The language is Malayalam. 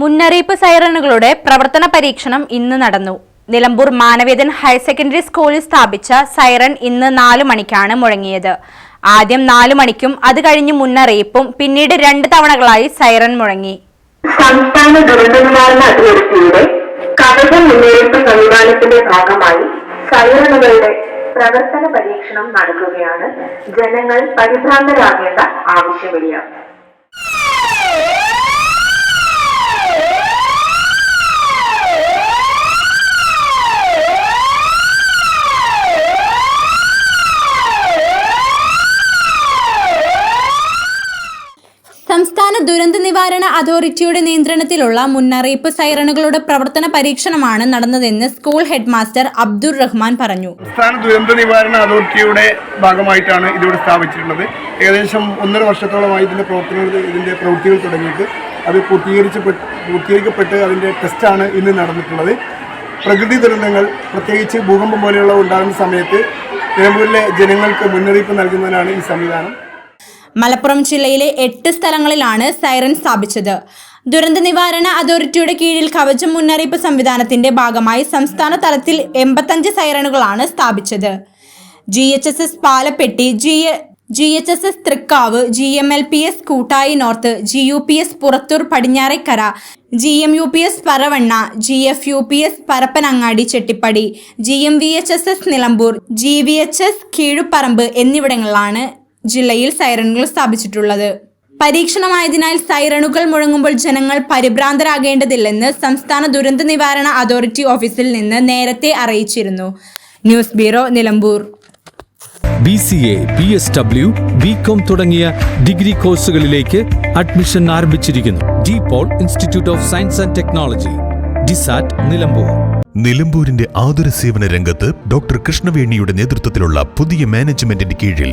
മുന്നറിയിപ്പ് സൈറണുകളുടെ പ്രവർത്തന പരീക്ഷണം ഇന്ന് നടന്നു. നിലമ്പൂർ മാനവേദൻ ഹയർ സെക്കൻഡറി സ്കൂളിൽ സ്ഥാപിച്ച സൈറൺ ഇന്ന് നാലു മണിക്കാണ് മുഴങ്ങിയത്. ആദ്യം നാലു മണിക്കും അത് കഴിഞ്ഞ് മുന്നറിയിപ്പും പിന്നീട് രണ്ട് തവണകളായി സൈറൺ മുഴങ്ങി. സംസ്ഥാന ദുരന്ത നിവാരണ അതോറിറ്റിയുടെ കവച മുന്നറിയിപ്പ് സംവിധാനത്തിന്റെ ഭാഗമായി സൈറണുകളുടെ പ്രവർത്തന പരീക്ഷണം നടക്കുകയാണ്. ജനങ്ങൾ പരിഭ്രാന്തരാകേണ്ട ആവശ്യമില്ല. സംസ്ഥാന ദുരന്ത നിവാരണ അതോറിറ്റിയുടെ നിയന്ത്രണത്തിലുള്ള മുന്നറിയിപ്പ് സൈറണുകളുടെ പ്രവർത്തന പരീക്ഷണമാണ് നടന്നതെന്ന് school head master Abdul Rahman പറഞ്ഞു. സംസ്ഥാന ദുരന്ത നിവാരണ അതോറിറ്റിയുടെ ഭാഗമായിട്ടാണ് ഇതിവിടെ സ്ഥാപിച്ചിട്ടുള്ളത്. ഏകദേശം ഒന്നര വർഷത്തോളമായി ഇതിന്റെ പ്രവർത്തനങ്ങൾ ഇതിന്റെ പ്രവൃത്തികൾ തുടങ്ങിയിട്ട് അത് പൂർത്തീകരിച്ച് പൂർത്തീകരിക്കപ്പെട്ട് അതിന്റെ ടെസ്റ്റാണ് ഇന്ന് നടന്നിട്ടുള്ളത്. പ്രകൃതി ദുരന്തങ്ങൾ പ്രത്യേകിച്ച് ഭൂകമ്പം പോലെയുള്ള ഉണ്ടാകുന്ന സമയത്ത് നിലമ്പൂരിലെ ജനങ്ങൾക്ക് മുന്നറിയിപ്പ് നൽകുന്നതിനാണ് ഈ സംവിധാനം. മലപ്പുറം ജില്ലയിലെ എട്ട് സ്ഥലങ്ങളിലാണ് സൈറൻ സ്ഥാപിച്ചത്. ദുരന്ത നിവാരണ അതോറിറ്റിയുടെ കീഴിൽ കവചം മുന്നറിയിപ്പ് സംവിധാനത്തിന്റെ ഭാഗമായി സംസ്ഥാന തലത്തിൽ എൺപത്തഞ്ച് സൈറണുകളാണ് സ്ഥാപിച്ചത്. G H S S Palappetti G G H S S Thrikkavu G M L P S Koottayi north G U P S Purathur Padinjarekkara G M U P S Paravanna G F U P S Parappanangadi Chettippadi G M V H S S Nilambur G V H S Keezhuparamba എന്നിവിടങ്ങളിലാണ് ജില്ലയിൽ സൈറണുകൾ സ്ഥാപിച്ചിട്ടുള്ളത്. പരീക്ഷണമായതിനാൽ സൈറണുകൾ മുഴങ്ങുമ്പോൾ ജനങ്ങൾ പരിഭ്രാന്തരാകേണ്ടതില്ലെന്ന് സംസ്ഥാന ദുരന്ത നിവാരണ അതോറിറ്റി ഓഫീസിൽ നിന്ന് നേരത്തെ അറിയിച്ചിരുന്നു. News bureau Nilambur. B C A B S W B Com തുടങ്ങിയ ഡിഗ്രി കോഴ്സുകളിലേക്ക് അഡ്മിഷൻ ആരംഭിച്ചിരിക്കുന്നു. De Paul Institute of Science and Technology DISAT Nilambur. നിലമ്പൂരിന്റെ ആതുര സേവന രംഗത്ത് ഡോക്ടർ കൃഷ്ണവേണിയുടെ നേതൃത്വത്തിലുള്ള പുതിയ മാനേജ്മെന്റിന്റെ കീഴിൽ